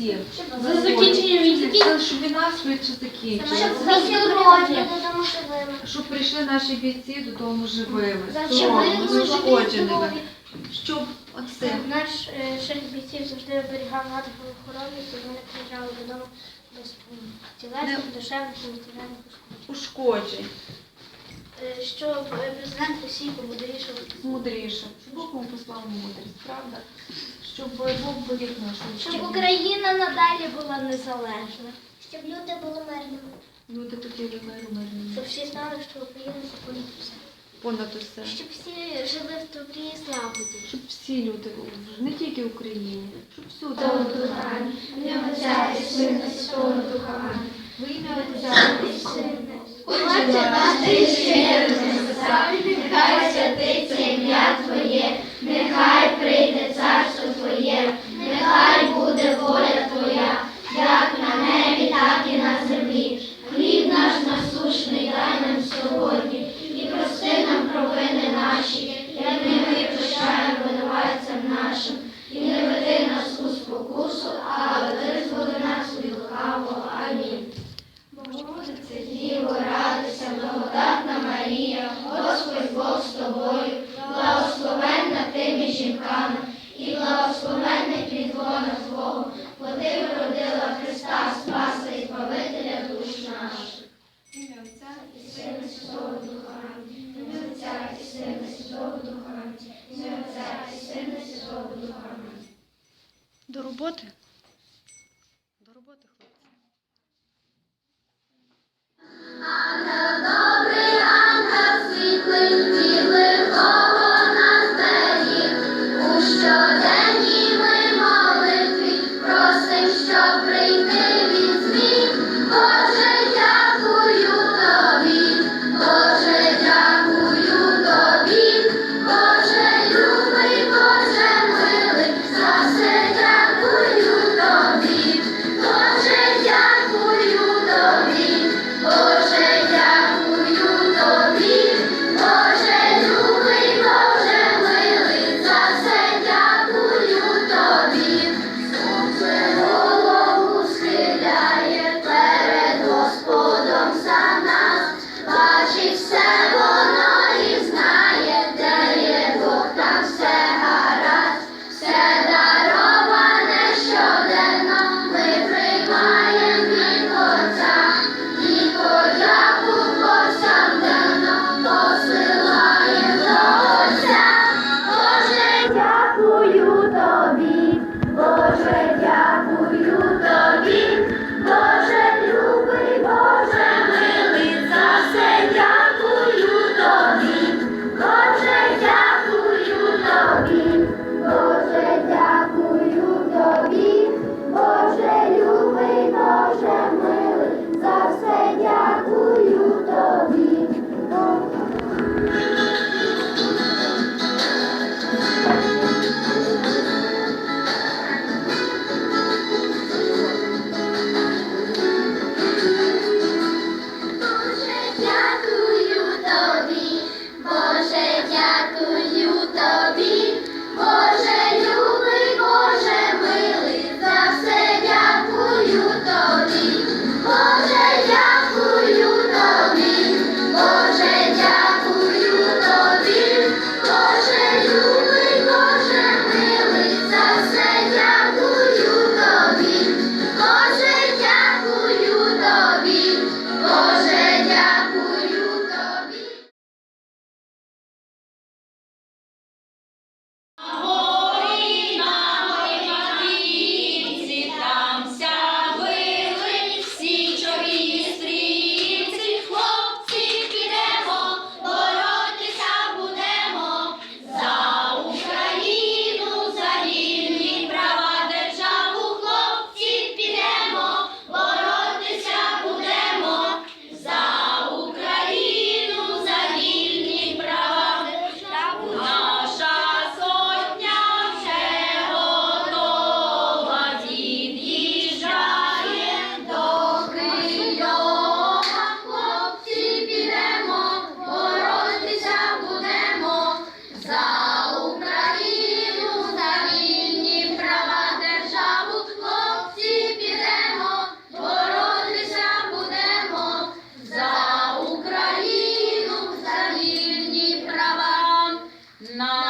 всі. За закінченням війни. Це війна швидше закінчилася. Щоб прийшли наші бійці додому живими. Щоб оце. Наш е, шеф бійців завжди оберігав наших охорони, щоб вони приїжджали додому без тілесних, душевних, матеріальних ушкоджень щоб президент Росії помудрішав. Мудріше. Щоб Бог вам послав мудрість, правда? Щоб Бог повік наш. Щоб Україна надалі була незалежна. Щоб люди були мирними. Люди хотіли миру мирними. Щоб всі знали, що Україна це понад усе. Понад усе. Щоб всі жили в добрі і славоді. Щоб всі люди, не тільки в Україні, щоб всюди. духа. не вважаєш сина, Святого Духами. Во ім'я Отця Хоче дати жирним сам, нехай святиться. роботи.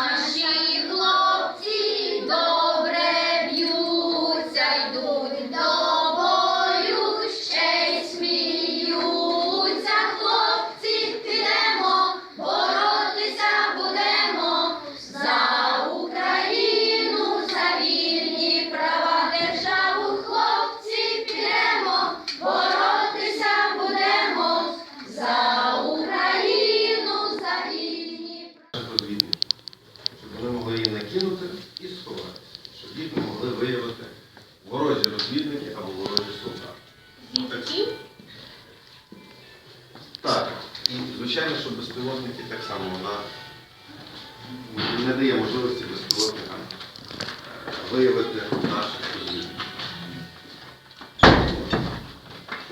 Aşık Звичайно, що безпілотники так само вона не дає можливості безпілотникам виявити наших союзників.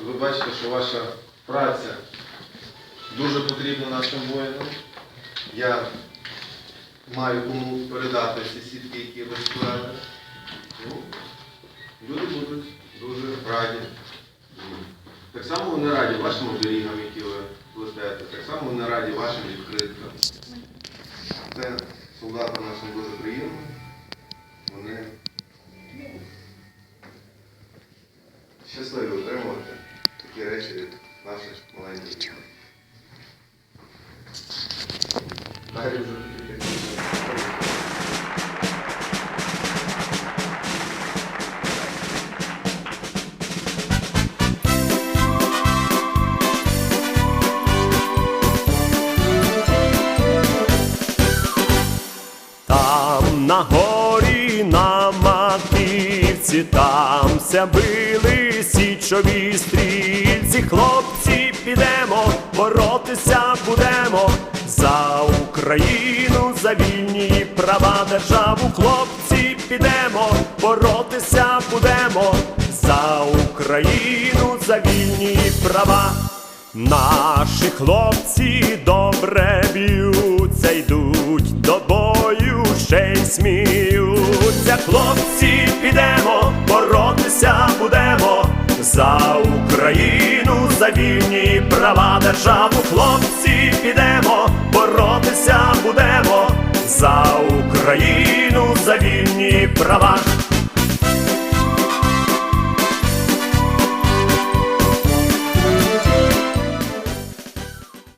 Ви бачите, що ваша праця дуже потрібна нашим воїнам. Я маю кому передати ці сітки, які ви сплели. Ну, люди будуть дуже раді. Так само вони раді вашим оберігам, які ви плетете, так само на раді вашим відкриткам. Це солдатам нашим дуже приємно. Вони щасливі отримувати такі речі від наших маленьких. Далі вже маківці, там ся били січові стрільці, хлопці, підемо, боротися будемо. За Україну, за вільні права державу, хлопці, підемо, боротися будемо. За Україну, за вільні права. Наші хлопці добре б'ються, йдуть до ще сміються. Хлопці, підемо, боротися будемо за Україну, за вільні права державу. Хлопці, підемо, боротися будемо за Україну, за вільні права.